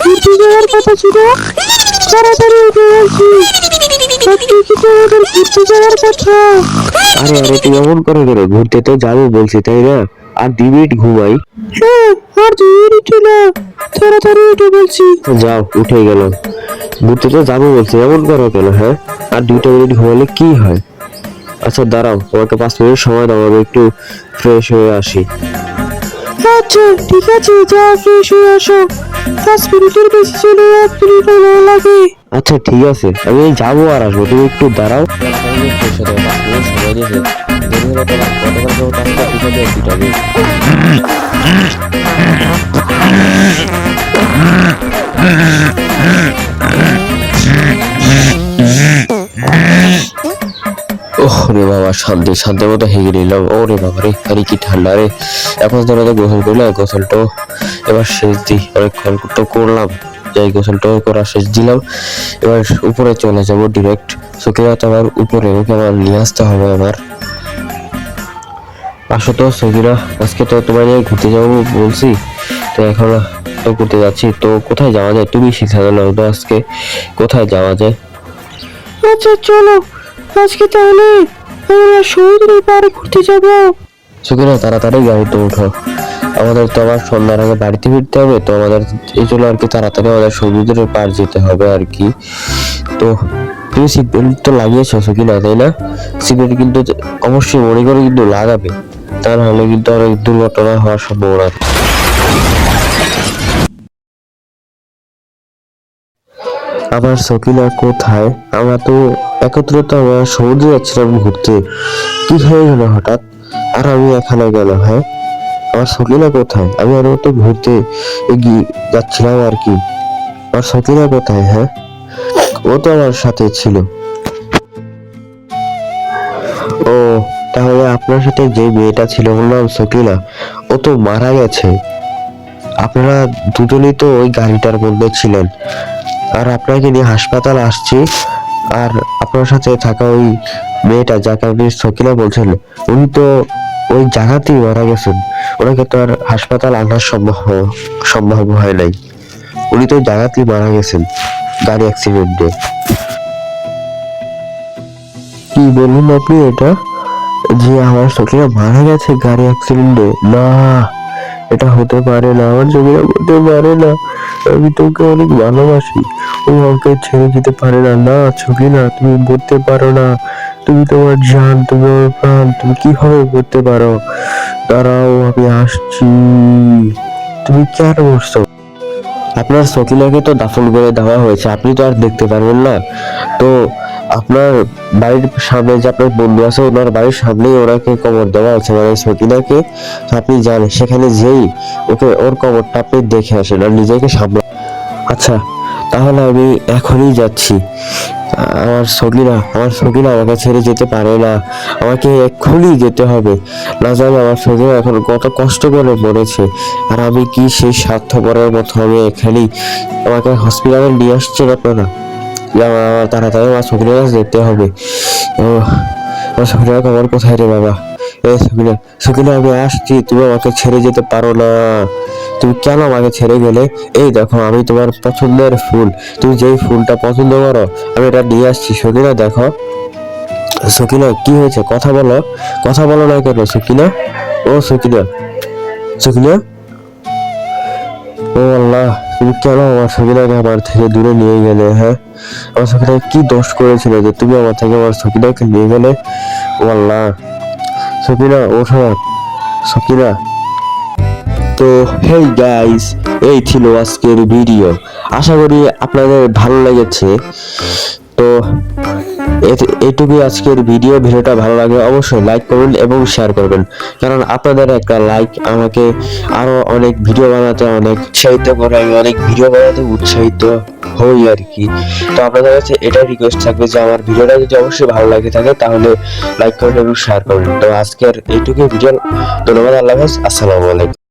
ঘুরতে যাওয়ার কথা ছিল তাড়াতাড়ি উঠে আসি রাত্রি কিন্তু ওদের ঘুরতে যাওয়ার কথা আরে আরে তুই এমন করে ঘুরতে তো যাব বলছি তাই না? আর দুই মিনিট ঘুমাই। হ্যাঁ আর দুই মিনিট না। তাড়াতাড়ি উঠে বলছি। যাও উঠে গেল ঘুরতে তো যাব বলছি এমন করো কেন হ্যাঁ? আর দুইটা মিনিট ঘুমালে কি হয়? আচ্ছা দাঁড়াও তোমাকে পাঁচ মিনিট সময় দাও আমি একটু ফ্রেশ হয়ে আসি। আচ্ছা ঠিক আছে যা ফ্রেশ হয়ে আসো। পাঁচ মিনিটের বেশি চলে এক মিনিট ভালো লাগে। আচ্ছা ঠিক আছে আমি যাব আর আসব তুমি একটু দাঁড়াও। সময় বাবা, শান্তি শান্তি মতো হেগে নিলাম ও রে বাবা রে আরে কি ঠান্ডা রে। এখন তো গোসল করলাম গোসলটাও এবার শেষ দিই। অনেকক্ষণ তো করলাম, যাই গোসলটাও করা শেষ দিলাম। এবার উপরে চলে যাব ডিরেক্ট তো আমার উপরে, ওকে আমার নিয়ে আসতে হবে আমার আসো তো সকিরা আজকে তো তোমার নিয়ে ঘুরতে যাব বলছি। তো এখন তো ঘুরতে যাচ্ছি। তো কোথায় যাওয়া যায়? তুমি শিখা তো আজকে, কোথায় যাওয়া যায়? আচ্ছা চলো। আজকে তাহলে আমরা সমুদ্রের পাড়ে ঘুরতে যাব। সুকিরা তাড়াতাড়ি গাড়িতে উঠো। আমাদের তো আবার সন্ধ্যার আগে বাড়িতে ফিরতে হবে, তো আমাদের এই জন্য আর কি তাড়াতাড়ি আমাদের সমুদ্রের পার যেতে হবে আর কি। তো তুমি সিট বেল্ট তো লাগিয়েছো সুকিনা তাই না? সিট বেল্ট কিন্তু অবশ্যই মনে করে কিন্তু লাগাবে। তা নাহলে কিন্তু অনেক দুর্ঘটনা হওয়ার সম্ভাবনা আছে। আমার সকিনা কোথায়? আমরা তো একত্রিত আমরা সমুদ্রে যাচ্ছিলাম ঘুরতে। কি হয়ে গেল হঠাৎ? আর আমি এখানে গেল হ্যাঁ? আমার সকিনা কোথায়? আমি আরও তো ঘুরতে এগিয়ে যাচ্ছিলাম আর কি। আমার সকিনা কোথায় হ্যাঁ? ও তো আমার সাথে ছিল। ও, তাহলে আপনার সাথে যে মেয়েটা ছিল বললাম সকিনা। ও তো মারা গেছে। আপনারা দুজনেই তো ওই গাড়িটার মধ্যে ছিলেন। আর আপনাকে নিয়ে হাসপাতাল আসছি। আর আপনার সাথে থাকা ওই মেয়েটা যাকে আপনি সকিনা বলছেন, উনি তো ওই জায়গাতেই মারা গেছেন। ওনাকে তো আর হাসপাতাল আনার সম্ভব সম্ভব হয় নাই। উনি তো জায়গাতেই মারা গেছেন, গাড়ি অ্যাক্সিডেন্টে। কি বলুন আপনি এটা? যে আমার সকিনা মারা গেছে গাড়ি অ্যাক্সিডেন্টে, না। এটা হতে পারে না, আমার সকিনা হতে পারে না। আমি তোকে অনেক ভালোবাসি। ও আমাকে ছেড়ে যেতে পারে না। না, ছবি না, তুমি বলতে পারো না। তুমি তোমার জান, তুমি আমার প্রাণ, তুমি কীভাবে করতে পারো? দাঁড়াও, আমি আসছি। তুমি কেন বসছো আপনার সকিনাকে তো দাফন করে দেওয়া হয়েছে, আপনি তো আর দেখতে পারবেন না। তো আপনার বাড়ির সামনে যে আপনার বন্ধু আছে, ওনার বাড়ির সামনেই ওনাকে কবর দেওয়া আছে মানে সকিনাকে আপনি জানেন সেখানে যেই ওকে, ওর কবরটা আপনি দেখে আসেন আর নিজেকে সামনে আচ্ছা তাহলে আমি এখনই যাচ্ছি। আমার সকিনা আমার সকিনা আমাকে ছেড়ে যেতে পারে না। আমাকে এক্ষুনি যেতে হবে। না জানি আমার সকিনা এখন কত কষ্ট করে মরেছে। আর আমি কি সেই স্বার্থপরের মতো আমি এখানেই আমাকে হসপিটালে নিয়ে আসছেন আপনারা? তাড়াতাড়ি আমার সকিনার কাছে যেতে হবে আমার সকিনার খবর কোথায় রে বাবা? এ সকিনা সকিনা আমি আসছি, তুমি আমাকে ছেড়ে যেতে পারো না। তুমি কেন আমাকে ছেড়ে গেলে? এই দেখো, আমি তোমার পছন্দের ফুল। তুমি যেই ফুলটা পছন্দ করো, আমি এটা নিয়ে আসছি। সকিনা দেখো। সকিনা কি হয়েছে? কথা বলো। কথা বলো না কেন সকিনা ও সকিনা সকিনা ও আল্লাহ। তুমি কেন আমার সকিনাকে আমার থেকে দূরে নিয়ে গেলে হ্যাঁ? আমার সকিনা কি দোষ করেছিল যে তুমি আমার থেকে আমার সকিনাকে নিয়ে গেলে? ও আল্লাহ সকিনা ওঠো সকিনা তো হেই গাইস এই ছিল আজকের ভিডিও আশা করি আপনাদের ভালো লেগেছে। তো এ- এইটুকুই আজকের ভিডিও। ভিডিওটা ভালো লাগে অবশ্যই লাইক করবেন এবং শেয়ার করবেন। কারণ আপনাদের একটা লাইক আমাকে আরও অনেক ভিডিও বানাতে, অনেক উৎসাহিত করে, আমি অনেক ভিডিও বানাতে উৎসাহিত হই আর কি তো আপনাদের কাছে এটাই রিকোয়েস্ট থাকবে যে আমার ভিডিওটা যদি অবশ্যই ভালো লাগে থাকে, তাহলে লাইক করবেন এবং শেয়ার করবেন তো আজকের এইটুকুই ভিডিও ধন্যবাদ, আল্লাহ হাফেজ। আসসালামু আলাইকুম।